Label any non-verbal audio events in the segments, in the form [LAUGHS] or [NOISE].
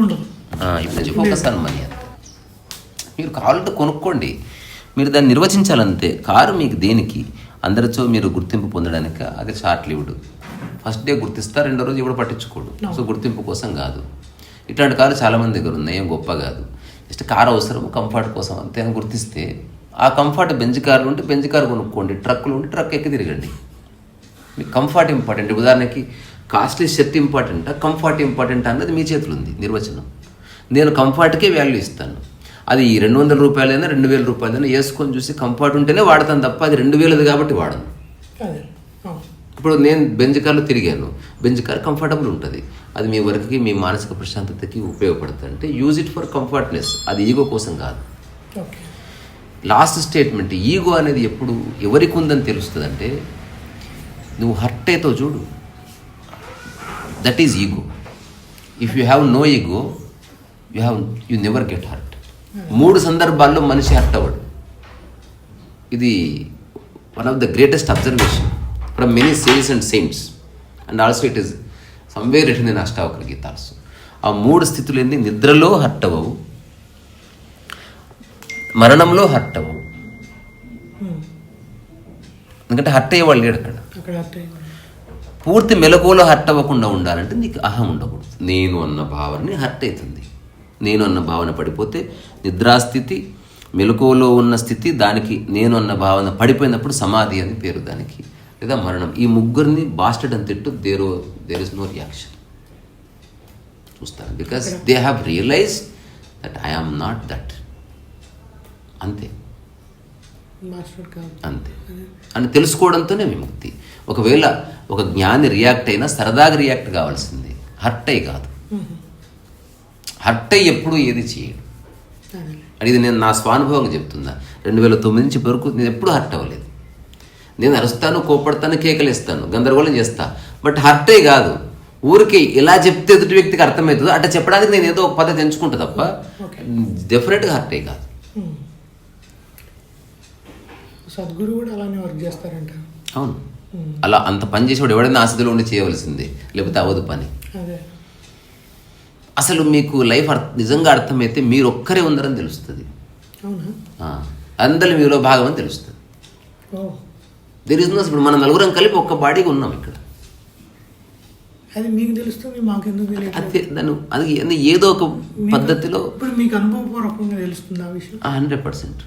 ఉండదు. ఇప్పుడు నుంచి ఫోకస్ ఆన్ మనీ అంతే. మీరు కావాలంటే కొనుక్కోండి. మీరు దాన్ని నిర్వచించాలంతే కారు మీకు దేనికి? అందరితో మీరు గుర్తింపు పొందడానికి అది షార్ట్ లివ్డ్. ఫస్ట్ డే గుర్తిస్తా రెండో రోజు ఇప్పుడు పట్టించుకోడు. సో గుర్తింపు కోసం కాదు. ఇట్లాంటి కారు చాలామంది దగ్గర ఉన్నాయి ఏం గొప్ప కాదు. జస్ట్ కారు అవసరం కంఫర్ట్ కోసం అంతే అని గుర్తిస్తే ఆ కంఫర్ట్ బెంచ్ కార్లు ఉంటే బెంచ్ కారు కొనుక్కోండి ట్రక్కులు ఉంటే ట్రక్ ఎక్కి తిరగండి. మీకు కంఫర్ట్ ఇంపార్టెంట్. ఉదాహరణకి కాస్ట్లీ షర్ట్ ఇంపార్టెంటా? కంఫర్ట్ ఇంపార్టెంట్ అన్నది మీ చేతిలో ఉంది నిర్వచనం. నేను కంఫర్ట్కే వాల్యూ ఇస్తాను. అది రెండు వందల రూపాయలైనా రెండు వేల రూపాయలైనా వేసుకొని చూసి కంఫర్ట్ ఉంటేనే వాడతాను తప్ప అది రెండు వేలది కాబట్టి వాడను. ఇప్పుడు నేను బెంజ్ కార్లో తిరిగాను. బెంజ్ కార్ కంఫర్టబుల్ ఉంటుంది. అది మీ వర్క్కి మీ మానసిక ప్రశాంతతకి ఉపయోగపడుతుంది అంటే యూజ్ ఇట్ ఫర్ కంఫర్ట్నెస్ అది ఈగో కోసం కాదు. లాస్ట్ స్టేట్మెంట్ ఈగో అనేది ఎప్పుడు ఎవరికి ఉందని తెలుస్తుందంటే నువ్వు హర్ట్ చూడు. That is ego if you have no ego you have you never get hurt మూడు సందర్భాల్లో మనిషి హర్ట్ అవ్వడు. ఇది one of the greatest observation from many sales and saints and also it is somewhere written in Ashtavakra గీతాల్స్ ఆ మూడు స్థితులు ఏంటి నిద్రలో హర్ట్ అవ్వవు. మరణంలో హర్ట్ అవ్వవు. ఎందుకంటే హర్ట్ అయ్యేవాళ్ళు లేడు అక్కడ. పూర్తి మెలకువలో హర్ట్ అవ్వకుండా ఉండాలంటే నీకు అహం ఉండకూడదు. నేను అన్న భావనని హర్ట్ అవుతుంది నేను అన్న భావన పడిపోతే నిద్రాస్థితి మెలకువలో ఉన్న స్థితి దానికి నేను అన్న భావన పడిపోయినప్పుడు సమాధి అని పేరు దానికి. లేదా మరణం. ఈ ముగ్గురిని బాస్టెడ్ అని తిట్టు there there is no reaction చూస్తాను because they have realize that I am not that అంతే. అంతే. అని తెలుసుకోవడంతోనే విముక్తి. ఒకవేళ ఒక జ్ఞాని రియాక్ట్ అయినా సరదాగా రియాక్ట్ కావాల్సింది. హర్ట్ అయ్యి కాదు. హర్ట్ అయ్యి ఎప్పుడు ఏది చేయడు. అదే ఇది నేను నా స్వానుభవంగా చెప్తున్నా. రెండు వేల తొమ్మిది నుంచి వరకు నేను ఎప్పుడు హర్ట్ అవ్వలేదు. నేను అరుస్తాను కోపడతాను కేకలేస్తాను గందరగోళం చేస్తా. బట్ హర్ట్ అయ్యి కాదు. ఊరికి ఇలా చెప్తే ఎదుటి వ్యక్తికి అర్థమవుతుందో. అట్లా చెప్పడానికి నేను ఏదో ఒక పద్ధతి ఎంచుకుంటా తప్ప డెఫినెట్గా హర్ట్ అయ్యి కాదు సద్గురు కూడా అలానే వర్క్ చేస్తారంట. అవును. అలా అంత పని చేసేవాడు ఎవడైనా ఆసక్తిలో ఉండి చేయవలసిందే లేకపోతే అవ్వదు పని. అసలు మీకు లైఫ్ అర్థ నిజంగా అర్థమైతే మీరు ఒక్కరే ఉన్నారని తెలుస్తుంది అందరి మీలో భాగం అని తెలుస్తుంది. దేర్ ఇస్ నో ఇప్పుడు మన నలుగురం కలిపి ఒక్క బాడీగా ఉన్నాం ఇక్కడ. అది మీకు తెలుస్తుంది మాకు ఎందుకు తెలియదు అదే ఏదో ఒక పద్ధతిలో ఇప్పుడు మీకు అనుభవపూర్వకంగా తెలుస్తుంది ఆ విషయం? హండ్రెడ్ పర్సెంట్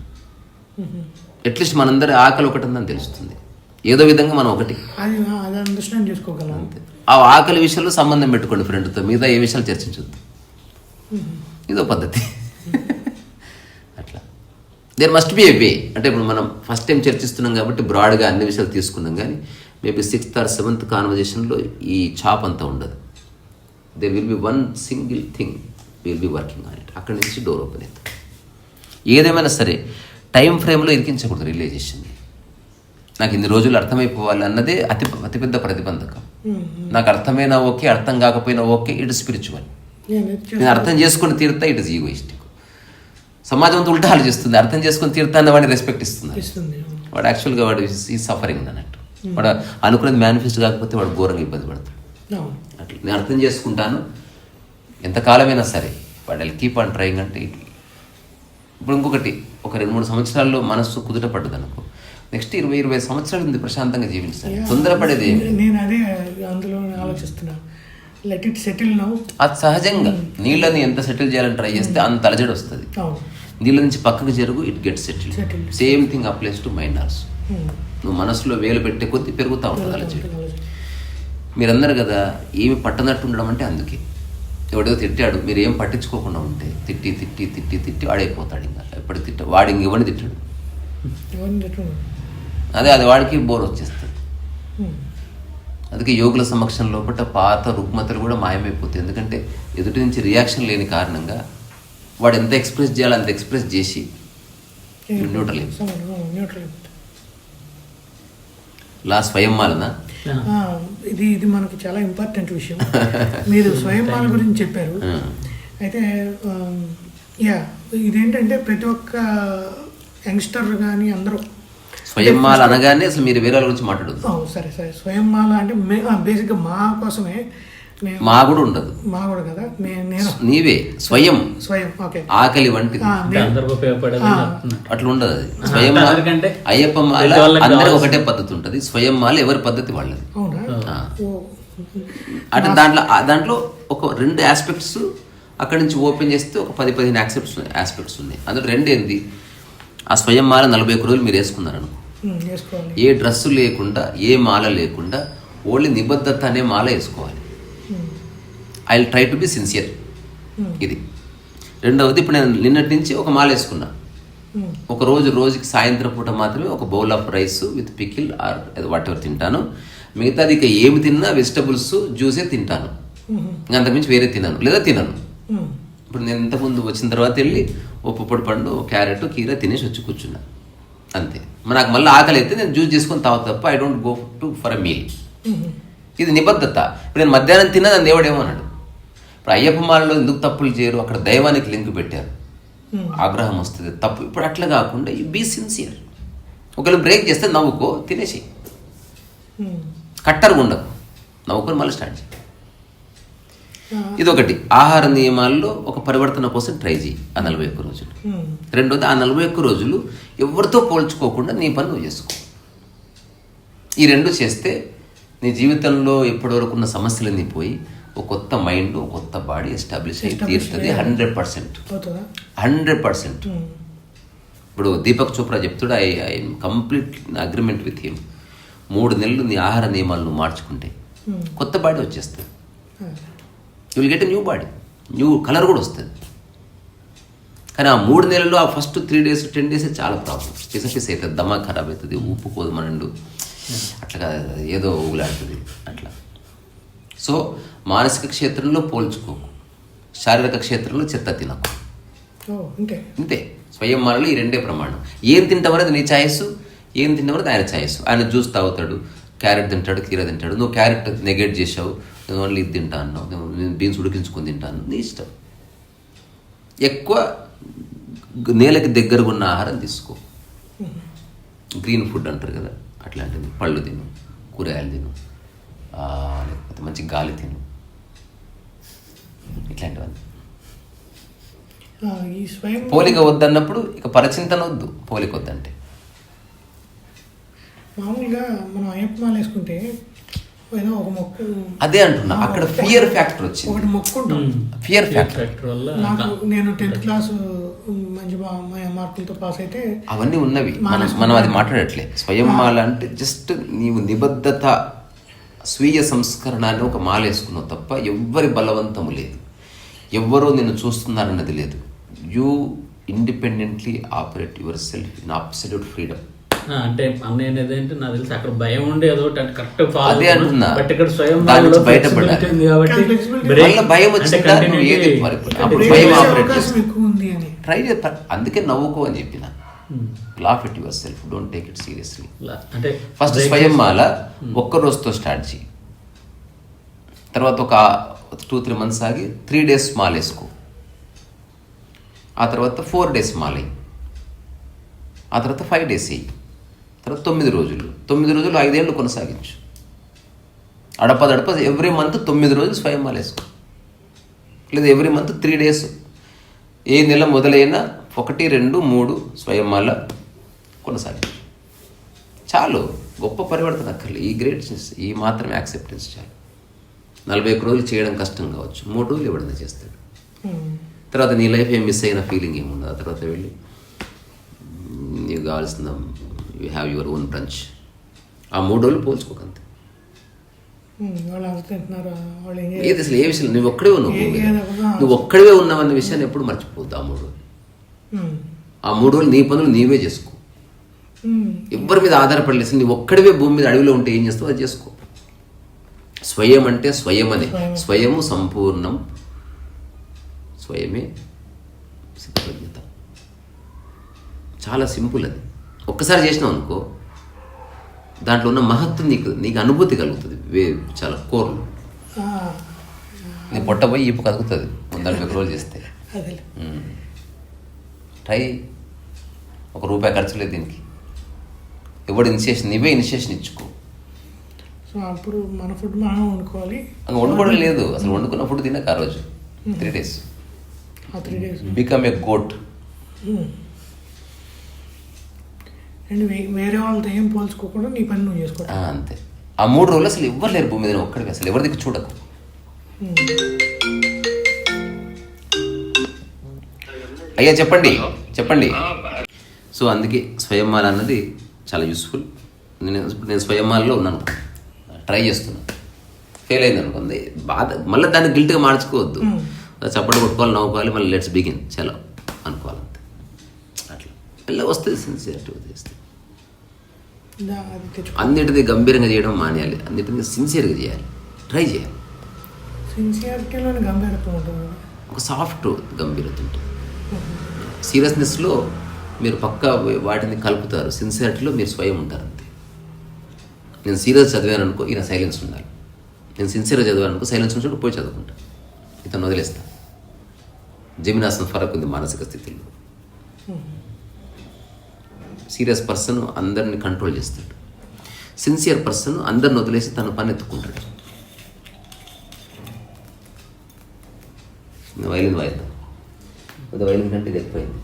అట్లీస్ట్ మనందరి ఆకలి ఒకటి ఉందని తెలుస్తుంది. ఏదో విధంగా మనం ఒకటి. ఆ ఆకలి విషయంలో సంబంధం పెట్టుకోండి ఫ్రెండ్తో మిగతా ఏ విషయాలు చర్చించొద్దు. ఇదో పద్ధతి. అట్లా. There must be a way అంటే ఇప్పుడు మనం ఫస్ట్ టైం చర్చిస్తున్నాం కాబట్టి బ్రాడ్గా అన్ని విషయాలు తీసుకున్నాం కానీ మేబీ సిక్స్త్ ఆర్ సెవెంత్ కాన్వర్జేషన్లో ఈ చాప్ అంతా ఉండదు. There will be one single thing will be working on it అక్కడి నుంచి డోర్ ఓపెన్ అవుతుంది. ఏదేమైనా సరే టైం ఫ్రేమ్లో ఇరికించకూడదు రిలేజేషన్ని నాకు ఇన్ని రోజులు అర్థమైపోవాలి అన్నదే అతి అతిపెద్ద ప్రతిబంధకం. నాకు అర్థమైనా ఓకే అర్థం కాకపోయినా ఓకే ఇట్ స్పిరిచువల్. నేను అర్థం చేసుకుని తీరుతా ఇట్ ఇస్ ఈగోయిస్టిక్. సమాజం అంతా ఉల్టా ఆలోచిస్తుంది. అర్థం చేసుకుని తీరుతా అన్న వాడిని రెస్పెక్ట్ ఇస్తుంది వాడు యాక్చువల్గా వాడు ఈ సఫరింగ్ అన్నట్టు. వాడు అనుకున్నది మేనిఫెస్ట్ కాకపోతే వాడు ఘోరంగా ఇబ్బంది పడతాడు. అట్లా నేను అర్థం చేసుకుంటాను. ఎంతకాలమైనా సరే వాడు కీప్ ఆన్ ట్రయింగ్ అంటే ఇప్పుడు ఇంకొకటి ఒక రెండు మూడు సంవత్సరాల్లో మనస్సు కుదుట పడ్డది అనుకో నెక్స్ట్ ఇరవై ఇరవై సంవత్సరాలు ఉంది ప్రశాంతంగా జీవించాలి తొందరపడేది. నేను అదే అందులో ఆలోచిస్తున్నా. లెట్ ఇట్ సెటిల్ నౌ అది సహజంగా. నీళ్ళని ఎంత సెటిల్ చేయాలని ట్రై చేస్తే అంత అలజడి వస్తుంది. నీళ్ళ నుంచి పక్కకు జరుగు it get settle. Same thing applies to mind also Hmm. నువ్వు మనసులో వేలు పెట్టే కొద్దీ పెరుగుతూ ఉంటుంది అలజడి మీరందరు కదా ఏమి పట్టనట్టు ఉండడం అంటే అందుకే. ఎవడో తిట్టాడు మీరు ఏం పట్టించుకోకుండా ఉంటే తిట్టి తిట్టి తిట్టి తిట్టి వాడైపోతాడు ఇంకా. ఎప్పుడు తిట్ట వాడు ఇంక తిట్టాడు. అదే అది వాడికి బోర్ వచ్చేస్తుంది. అందుకే యోగుల సమక్షం లోపల పాత రుగ్మతలు కూడా మాయమైపోతాయి. ఎందుకంటే ఎదుటి నుంచి రియాక్షన్ లేని కారణంగా వాడు ఎంత ఎక్స్ప్రెస్ చేయాలో అంత ఎక్స్ప్రెస్ చేసి న్యూట్రల్. లా స్వయం మాలన ఆ, ఇది ఇది మనకి చాలా ఇంపార్టెంట్ విషయం. మీరు స్వయంమాల గురించి చెప్పారు. అయితే యా ఇదేంటంటే ప్రతి ఒక్క యంగ్స్టర్ కానీ అందరూ స్వయం మాల అనగానే అసలు మీరు వేరే వాళ్ళ గురించి మాట్లాడదు సరే సరే. స్వయంమాల అంటే బేసిక్గా మా కోసమే నేను మా కూడా ఉండదు. మా కూడా కదా? నేను. నీవే స్వయం. స్వయం ఓకే. ఆకలి వంటిది. అట్లా ఉండదు అది. స్వయం అయ్యప్ప మాల కావాల్సిన- ఒకటే పద్ధతి ఉంటుంది. స్వయం మాల ఎవరి పద్ధతి వాళ్ళది. అవునా? ఆ. ఓ. అంటే దాంట్లో దాంట్లో ఒక రెండు ఆస్పెక్ట్స్ అక్కడి నుంచి ఓపెన్ చేస్తే ఒక పది పదిహేను యాక్సెప్ట్స్ ఆస్పెక్ట్స్ ఉన్నాయి. అందులో రెండు ఏంది? ఆ స్వయం మాల నలభై ఒక్క రోజులు మీరు వేసుకున్నారు అనుకో ఉమ్, వేసుకోవాలి. ఏ డ్రెస్సు లేకుండా ఏ మాల లేకుండా ఓన్లీ నిబద్ధత అనే మాల వేసుకోవాలి. I try to be sincere ఇది. రెండవది ఇప్పుడు నేను నిన్నటి నుంచి ఒక మాల వేసుకున్నా. ఒక రోజు రోజుకి సాయంత్రం పూట మాత్రమే ఒక bowl of rice with pickle or whatever తింటాను. మిగతాది ఇక ఏమి తిన్నా వెజిటబుల్స్ జ్యూసే తింటాను. అంతకుమించి వేరే తినను. లేదా తినను. ఇప్పుడు నేను ఇంతకుముందు వచ్చిన తర్వాత వెళ్ళి ఓ పుప్పడి పండు క్యారెట్ కీర తినేసి వచ్చి కూర్చున్నా. అంతే. నాకు మళ్ళీ ఆకలి అయితే నేను జ్యూస్ చేసుకొని తాగు తప్ప I don't go to for a meal ఇది నిబద్ధత. ఇప్పుడు నేను మధ్యాహ్నం తిన్నా దాన్ని దేవుడేమో అన్నాడు. ఇప్పుడు అయ్యప్ప మాలలో ఎందుకు తప్పులు చేయరు? అక్కడ దైవానికి లింక్ పెట్టారు. ఆగ్రహం వస్తుంది. తప్పు. ఇప్పుడు అట్లా కాకుండా యూ బీ సిన్సియర్ ఒకవేళ బ్రేక్ చేస్తే నవ్వుకో తినేసి. కట్టరు ఉండకు. నవ్వుకొని మళ్ళీ స్టార్ట్ చేయి. ఆ, ఇది ఒకటి ఆహార నియమాల్లో ఒక పరివర్తన కోసం ట్రై చేయి ఆ నలభై ఒక్క రోజులు. రెండోది ఆ నలభై ఒక్క రోజులు ఎవరితో పోల్చుకోకుండా నీ పని నువ్వు చేసుకో. ఈ రెండు చేస్తే నీ జీవితంలో ఇప్పటివరకు ఉన్న సమస్యలన్నీ పోయి ఒక కొత్త మైండ్ ఒక కొత్త బాడీ ఎస్టాబ్లిష్ Establish తీరుతుంది. Hundred percent. Hundred percent. ఇప్పుడు దీపక్ చోప్రా చెప్తాడు I I complete agreement with him మూడు నెలలు నీ ఆహార నియమాలు నువ్వు మార్చుకుంటే కొత్త బాడీ వచ్చేస్తుంది. You will get a new body new colour కూడా వస్తుంది. కానీ ఆ మూడు నెలల్లో ఆ first three days ten days చాలా ప్రాబ్లం పిస పిస అవుతుంది దమా ఖరాబ్ అవుతుంది ఉప్పు పోదు మనండు అట్లా ఏదో ఊగులాడుతుంది అట్లా. సో మానసిక క్షేత్రంలో పోల్చుకోకు. శారీరక క్షేత్రంలో చెత్త తినకు. అంతే స్వయం మాలలో ఈ రెండే ప్రమాణం. ఏం తింటామనేది నీ ఛాయిస్ ఏం తింటామనేది ఆయన ఛాయిస్ ఆయన జ్యూస్ తాగుతాడు క్యారెట్ తింటాడు కీర తింటాడు. నువ్వు క్యారెట్ నెగెట్ చేసావు నేను ఓన్లీ ఇది తింటా అన్నావు నేను బీన్స్ ఉడికించుకొని తింటాను నీ ఇష్టం. ఎక్కువ నేలకి దగ్గరగా ఉన్న ఆహారం తీసుకో. గ్రీన్ ఫుడ్ అంటారు కదా అట్లాంటిది. పళ్ళు తిను కూరగాయలు తిను లేకపోతే మంచి గాలి తిను. ఇట్లాంటివన్నీ. పోలిక వద్దన్నప్పుడు ఇక పరచింతన వద్దు పోలిక వద్దంటే. మామూలుగా మనం అయ్యప్ప మాల వేసుకుంటే ఏదో ఒక మొక్కు అదే అంటున్నా. అక్కడ ఫియర్ ఫ్యాక్టర్ వచ్చింది. ఒకటి మొక్కుంటాం. ఫియర్ ఫ్యాక్టర్ నాకు నేను టెన్త్ క్లాస్ మంచి మార్కులతో పాస్ అయితే అవన్నీ ఉన్నవి. మనం మనం అది మాట్లాడట్లే. స్వయం మాల. అంటే జస్ట్ నీవు నిబద్ధత స్వీయ సంస్కరణ అని ఒక మాల వేసుకున్నావు తప్ప ఎవ్వరి బలవంతము లేదు. ఎవ్వరూ నిన్ను చూస్తున్నారన్నది లేదు. You independently operate yourself in absolute freedom అంటే అన్నయ్య అనేది ఏంటి? నాకు తెలిసి అక్కడ భయం ఉండే ఏదో ఒకటి కరెక్ట్ ఫాలో అదే అంటున్నా. బట్ ఇక్కడ స్వయం ఉంది కాబట్టి భయం వచ్చిందా? ట్రై అందుకే నవ్వుకో అని చెప్పిన. Laugh it yourself don't take it seriously అంటే ఫస్ట్ స్వయం మాల ఒక్క రోజుతో స్టార్ట్ చేయి. తర్వాత ఒక టూ త్రీ మంత్స్ ఆగి త్రీ డేస్ మాల వేసుకో. ఆ తర్వాత ఫోర్ డేస్ మాల ఆ తర్వాత ఫైవ్ డేస్ వేయి. తర్వాత తొమ్మిది రోజులు. తొమ్మిది రోజులు ఐదేళ్ళు కొనసాగించు. అడపదడప ఎవ్రీ మంత్ తొమ్మిది రోజులు స్వయం మాల వేసుకో లేదా ఎవ్రీ మంత్ త్రీ డేస్ ఏ నెల మొదలైనా ఒకటి రెండు మూడు స్వయం మాల కొనసాగించు. చాలు. గొప్ప పరివర్తన అక్కర్లే ఈ గ్రేట్నెస్ ఈ మాత్రం యాక్సెప్టెన్స్ చాలు. నలభై ఒక్క రోజులు చేయడం కష్టం కావచ్చు. మూడు రోజులు ఎవడన్నా చేస్తాడు. ఉమ్, తర్వాత నీ లైఫ్ ఏం మిస్ అయిన ఫీలింగ్ ఏముండదు ఆ తర్వాత వెళ్ళి నీకు కావాల్సిన you have your own brunch ఆ మూడు రోజులు పోల్చుకోకంతే. వాళ్ళు అంత అసలు ఏ విషయం? నువ్వు ఒక్కడే ఉన్నావు నువ్వు ఒక్కడే ఉన్నావన్న విషయాన్ని ఎప్పుడు మర్చిపోద్దు ఆ మూడు రోజులు. ఆ మూడు రోజులు నీ పనులు నీవే చేసుకో. ఉమ్, ఎవ్వరి మీద ఆధారపడలేదు నువ్వు ఒక్కడివే భూమి మీద అడవిలో ఉంటే ఏం చేస్తావు? అది చేసుకో. స్వయం అంటే స్వయం అనే స్వయం. స్వయము సంపూర్ణం. స్వయమే సిద్ధప్రజ్ఞత చాలా సింపుల్ అది. ఒక్కసారి చేసినావు అనుకో దాంట్లో ఉన్న మహత్వం నీకు నీకు అనుభూతి కలుగుతుంది. వే చాలా కోర్లు. నీ పొట్ట పోయి ఈపు కలుగుతుంది ముందర రోజులు చేస్తే. ట్రై. ఒక రూపాయి ఖర్చు లేదు దీనికి. ఎవడు ఇనిషియేషన్ నీవే ఇనిషియేషన్ ఇచ్చుకో. సో అప్పుడు మన ఫుడ్ మనం వండుకోవాలి. వండుకోవడం లేదు. అసలు వండుకున్న ఫుడ్ తినక ఆ రోజు. త్రీ డేస్ ఆ three days become a goat and వేరే వాళ్ళతో ఏం పోల్చుకోకుండా నీ పని నువ్వు చేసుకో. అంతే. ఆ మూడు రోజులు అసలు ఎవ్వరు లేరు భూమి మీద ఒక్కడికి అసలు ఎవరి దిక్కు చూడకు. అయ్యా చెప్పండి చెప్పండి. సో అందుకే స్వయంమాల అన్నది చాలా యూస్ఫుల్ నేను నేను స్వయంమాలలో ఉన్నాను. ట్రై చేస్తున్నాను ఫెయిల్ అయింది అనుకుంది బాధ మళ్ళీ దాన్ని గిల్ట్గా మార్చుకోవద్దు. చప్పటి కొట్టుకోవాలి నవ్వుకోవాలి మళ్ళీ లెట్స్ బిగిన్ చలో అనుకోవాలంతే మళ్ళీ వస్తుంది సిన్సియరిటీ తెచ్చుకో అన్నిటిది గంభీరంగా చేయడం మానేయాలి. అన్నిటిని సిన్సియర్గా చేయాలి. ట్రై చేయాలి. ఒక సాఫ్ట్ గంభీరత ఉంటుంది. సీరియస్నెస్లో మీరు పక్కా వాటిని కలుపుతారు. సిన్సియారిటీలో మీరు స్వయం ఉంటారు అంతే. నేను సీరియస్ చదివాను అనుకో ఈయన సైలెన్స్ ఉండాలి. నేను సిన్సియర్గా చదివాను అనుకో సైలెన్స్ ఉంటే పోయి చదువుకుంటా. ఇతను వదిలేస్తా. జమినాసన ఫరక్ ఉంది మానసిక స్థితిలో. సీరియస్ పర్సన్ అందరిని కంట్రోల్ చేస్తాడు. సిన్సియర్ పర్సన్ అందరిని వదిలేసి తన పని ఎత్తుకుంటాడు. వైలిన్ వాయిద్దాం అది వైలిన్ కంటే ఇది ఎక్కువైంది.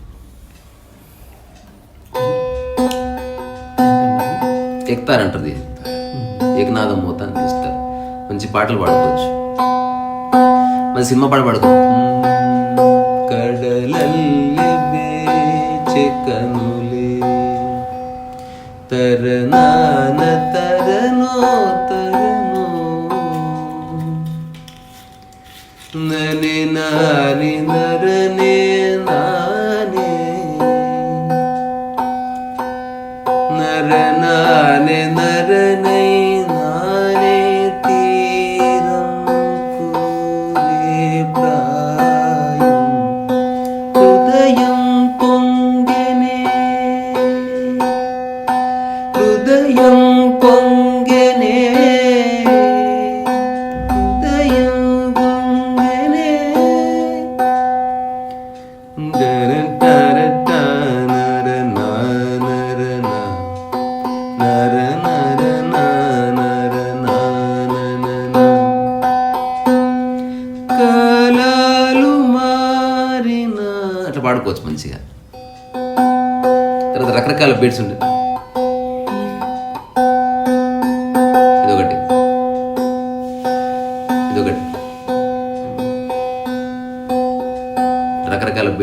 ఎక్కుతారంటది ఏకనాథం మోత అని పిలుస్తారు. మంచి పాటలు పాడుకోవచ్చు. మంచి సినిమా పాట పాడుకోవచ్చు തരണ തരണോ തരണോ നരനേ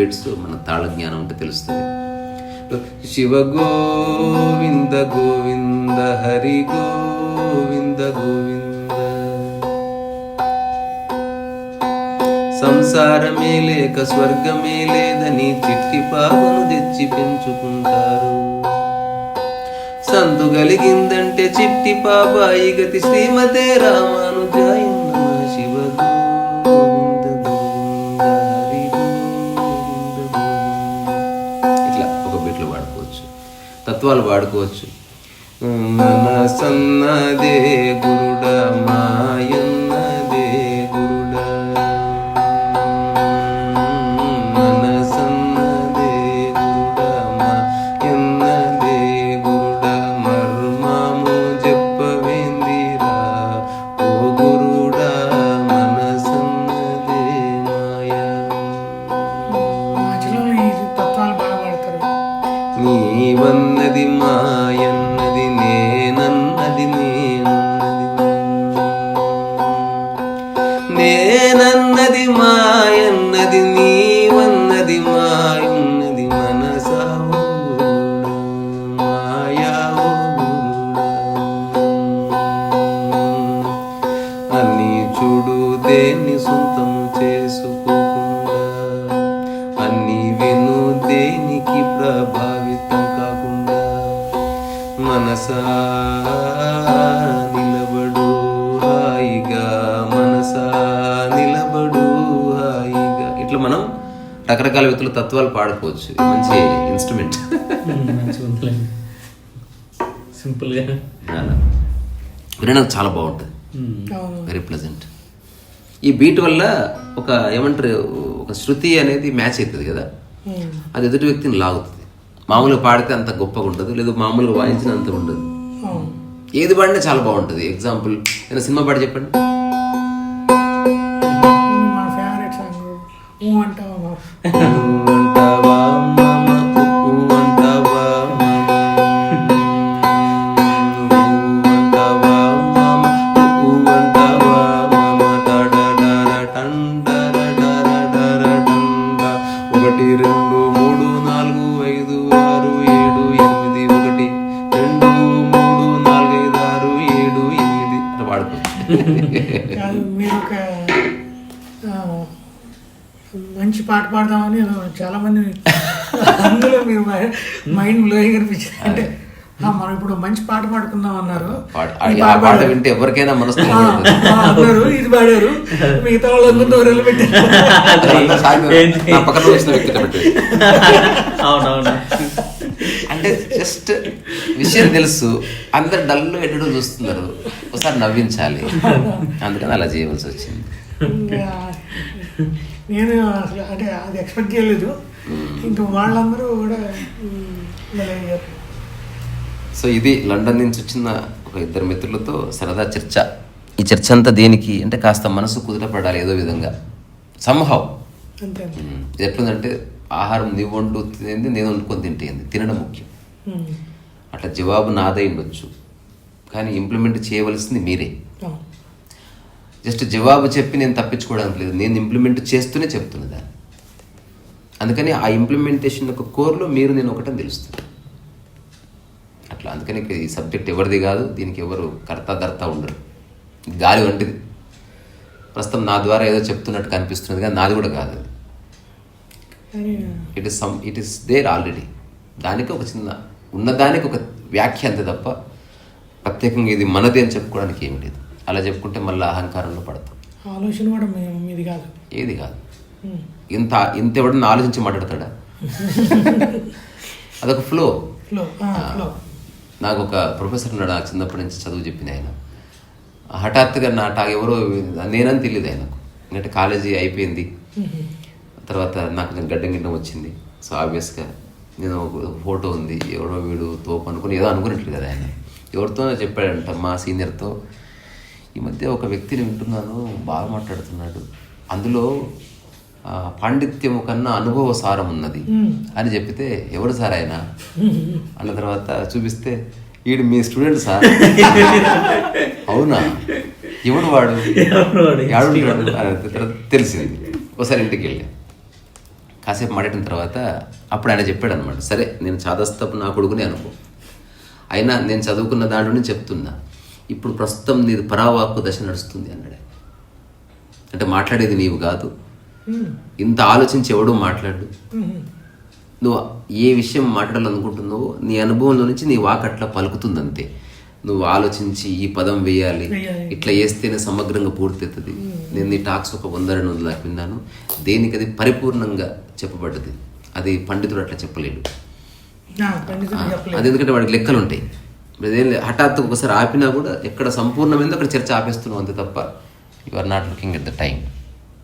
బీట్స్ మన తాళ జ్ఞానం అంటే తెలుస్తుంది. శివ గోవింద గోవింద హరి గోవింద గోవింద. సంసారమే లేక స్వర్గమే లేదని చిట్టి పాపను తెచ్చి పెంచుకుంటారు. సందు కలిగిందంటే చిట్టి పాపాయి గతి శ్రీమతే రామానుజాయన్న తత్వాలు వాడుకోవచ్చు. సన్నదే గురుడ మాయ তোমার రకరకాల వ్యక్తుల తత్వాలు పాడుకోవచ్చు మంచి ఇన్స్ట్రుమెంట్ సింపుల్గా వినడానికి చాలా బాగుంటుంది. వెరీ ప్లెజెంట్ ఈ బీట్ వల్ల ఒక ఏమంటారు ఒక శృతి అనేది మ్యాచ్ అవుతుంది కదా. అది ఎదుటి వ్యక్తిని లాగుతుంది. మామూలుగా పాడితే అంత గొప్పగా ఉండదు లేదు మామూలుగా వాయించిన అంత ఉండదు. ఏది పాడినా చాలా బాగుంటుంది. ఎగ్జాంపుల్ ఏదైనా సినిమా పాడి చెప్పండి. Yeah. [LAUGHS] పాడుకుందాం అన్నారు. పాట-. వింటే ఎవరికైనా మనసు అన్నారు. ఇది పాడారు. మిగతా వాళ్ళందరూ నోరెళ్ళు పెట్టారు. పక్కన వ్యక్తి అవునవును. అంటే జస్ట్ విషయం తెలుసు. అందరు డల్ ఎడ్డడం చూస్తున్నారు. ఒకసారి నవ్వించాలి. అందుకని అలా చేయవలసి వచ్చింది. నేను అసలు అంటే అది ఎక్స్పెక్ట్ చేయలేదు. ఇంకా వాళ్ళందరూ కూడా సో ఇది లండన్ నుంచి వచ్చిన ఒక ఇద్దరు మిత్రులతో సరదా చర్చ. ఈ చర్చ అంతా దేనికి అంటే కాస్త మనసు కుదుటపడాలి ఏదో విధంగా. సంహవ్ ఇది ఎట్లుందంటే ఆహారం నీవు వండు తినేది నేను వండుకొని తింటేంది. తినడం ముఖ్యం. అట్లా జవాబు నాదై ఉండొచ్చు. కానీ ఇంప్లిమెంట్ చేయవలసింది మీరే. జస్ట్ జవాబు చెప్పి నేను తప్పించుకోవడానికి లేదు. నేను ఇంప్లిమెంట్ చేస్తూనే చెప్తున్నా దాన్ని. అందుకని ఆ ఇంప్లిమెంటేషన్ యొక్క కోర్లో మీరు నేను ఒకటని తెలుస్తుంది అట్లా. అందుకని ఈ సబ్జెక్ట్ ఎవరిది కాదు దీనికి ఎవరు కర్త ధర్త ఉండరు. గాలి వంటిది. ప్రస్తుతం నా ద్వారా ఏదో చెప్తున్నట్టు కనిపిస్తున్నది కానీ నాది కూడా కాదు అది. It is some it is there already దానికి ఒక చిన్న ఉన్నదానికి ఒక వ్యాఖ్య అంతే తప్ప ప్రత్యేకంగా ఇది మనది అని చెప్పుకోవడానికి ఏమి లేదు. అలా చెప్పుకుంటే మళ్ళీ అహంకారంలో పడతాం. ఆలోచన కూడా కాదు. ఏది కాదు. ఉమ్, ఇంత ఇంత ఎవడన్నా ఆలోచించి మాట్లాడతాడా? [LAUGHS] అదొక ఫ్లో ఫ్లో నాకు ఒక ప్రొఫెసర్ ఉన్నాడు నాకు చిన్నప్పటి నుంచి చదువు చెప్పింది ఆయన. హఠాత్తుగా నా టా ఎవరో నేనని తెలియదు ఆయనకు. ఎందుకంటే కాలేజీ అయిపోయింది. తర్వాత నాకు కొంచెం గడ్డం గిడ్డం వచ్చింది. సో ఆబ్వియస్గా నేను ఒక ఫోటో ఉంది. ఎవడో వీడు తోపు అనుకుని ఏదో అనుకున్నట్లు కదా ఆయన. ఎవరితో చెప్పాడంట మా సీనియర్తో ఈ మధ్య ఒక వ్యక్తిని వింటున్నాను బాగా మాట్లాడుతున్నాడు. అందులో పాండిత్యము కన్నా అనుభవ సారం ఉన్నది అని చెప్పితే ఎవరు సార్ ఆయన? అన్న తర్వాత చూపిస్తే వీడు మీ స్టూడెంట్ సార్. అవునా? ఎవడు వాడు? ఎవడు? తెలిసింది. ఒకసారి ఇంటికి వెళ్ళా. కాసేపు మాట్లాడిన తర్వాత అప్పుడు ఆయన చెప్పాడు అనమాట సరే నేను చాదస్తపు నా కొడుకునే అనుకో. అయినా నేను చదువుకున్న దాంట్లో నుంచి చెప్తున్నా. ఇప్పుడు ప్రస్తుతం నీది పరావాక్కు దశ నడుస్తుంది అన్నాడు. అంటే మాట్లాడేది నీవు కాదు ఇంత ఆలోచించి ఎవడూ మాట్లాడు? నువ్వు ఏ విషయం మాట్లాడాలనుకుంటున్నావో నీ అనుభవంలో నుంచి నీ వాక్ అట్లా పలుకుతుంది అంతే నువ్వు ఆలోచించి ఈ పదం వేయాలి. ఇట్లా వేస్తేనే సమగ్రంగా పూర్తవుతుంది. నేను నీ టాక్స్ ఒక వంద రెండు వందల విన్నాను దేనికి అది పరిపూర్ణంగా చెప్పబడ్డది? అది పండితుడు అట్లా చెప్పలేడు. అది ఎందుకంటే వాడికి లెక్కలు ఉంటాయి హఠాత్తు ఒకసారి ఆపినా కూడా ఎక్కడ సంపూర్ణమైందో అక్కడ చర్చ ఆపేస్తున్నాం అంతే తప్ప. You are not looking at the time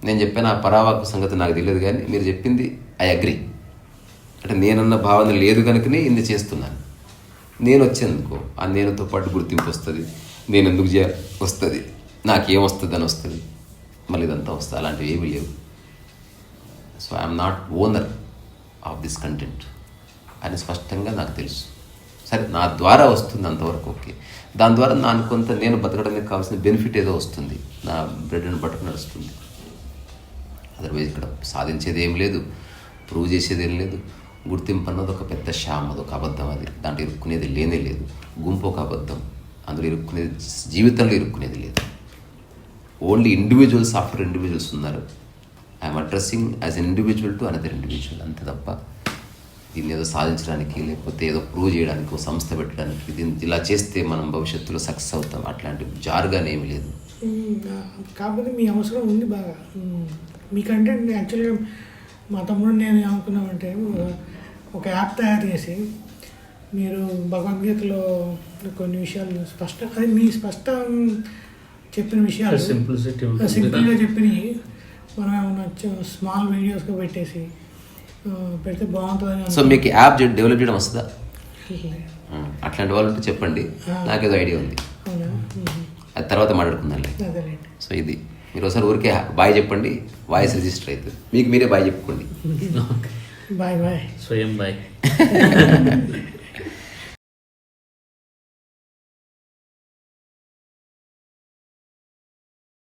నేను చెప్పిన ఆ పరావాకు సంగతి నాకు తెలియదు కానీ మీరు చెప్పింది ఐ అగ్రి అంటే నేనన్న భావన లేదు కనుకనే ఇది చేస్తున్నాను. నేను వచ్చేందుకో ఆ నేనుతో పాటు గుర్తింపు వస్తుంది నేను ఎందుకు చే వస్తుంది నాకేం వస్తుంది అని వస్తుంది మళ్ళీ ఇదంతా వస్తుంది అలాంటివి ఏమీ లేవు. So I'm not owner of this content అని స్పష్టంగా నాకు తెలుసు. సరే నా ద్వారా వస్తుంది అంతవరకు ఓకే. దాని ద్వారా నా కొంత నేను బతకడానికి కావాల్సిన బెనిఫిట్ ఏదో వస్తుంది. నా బ్రెడ్ అండ్ బటర్ నడుస్తుంది. అదర్వైజ్ ఇక్కడ సాధించేది ఏం లేదు. ప్రూవ్ చేసేది ఏం లేదు. గుర్తింపు అన్నది ఒక పెద్ద షామ్ అది ఒక అబద్ధం అది. దాంట్లో ఇరుక్కునేది లేనే లేదు. గుంపు ఒక అబద్ధం. అందులో ఇరుక్కునేది జీవితంలో ఇరుక్కునేది లేదు. ఓన్లీ ఇండివిజువల్స్ ఆఫ్టర్ ఇండివిజువల్స్ ఉన్నారు. I'm addressing as an individual to another individual అంతే తప్ప దీన్ని ఏదో సాధించడానికి లేకపోతే ఏదో ప్రూవ్ చేయడానికి ఒక సంస్థ పెట్టడానికి దీన్ని ఇలా చేస్తే మనం భవిష్యత్తులో సక్సెస్ అవుతాం. అట్లాంటి జారుగానే ఏమి లేదు కాబట్టి కాకపోతే మీ అవసరం ఉంది బాగా. మీకంటే యాక్చువల్గా మా తమ్ముడు నేను ఏమనుకున్నామంటే ఒక యాప్ తయారు చేసి మీరు భగవద్గీతలో కొన్ని విషయాలు స్పష్టం అది మీ స్పష్టం చెప్పిన విషయాలు ఉంటుంది. సింపుల్గా చెప్పినవి మనం ఏమన్నా స్మాల్ వీడియోస్గా పెట్టేసి పెడితే బాగుంటుందని సో మీకు యాప్ డెవలప్ చేయడం వస్తుందా? అట్లాంటి వాళ్ళు ఉంటే చెప్పండి. నాకేదో ఐడియా ఉంది. తర్వాత మాట్లాడుకుందాంలే. అదేలేండి. సో ఇది. మీరు ఒకసారి ఊరికే బాయ్ చెప్పండి వాయిస్ రిజిస్టర్ అవుతుంది మీకు మీరే బాయ్ చెప్పుకోండి. Bye bye. స్వయం బాయ్. [LAUGHS]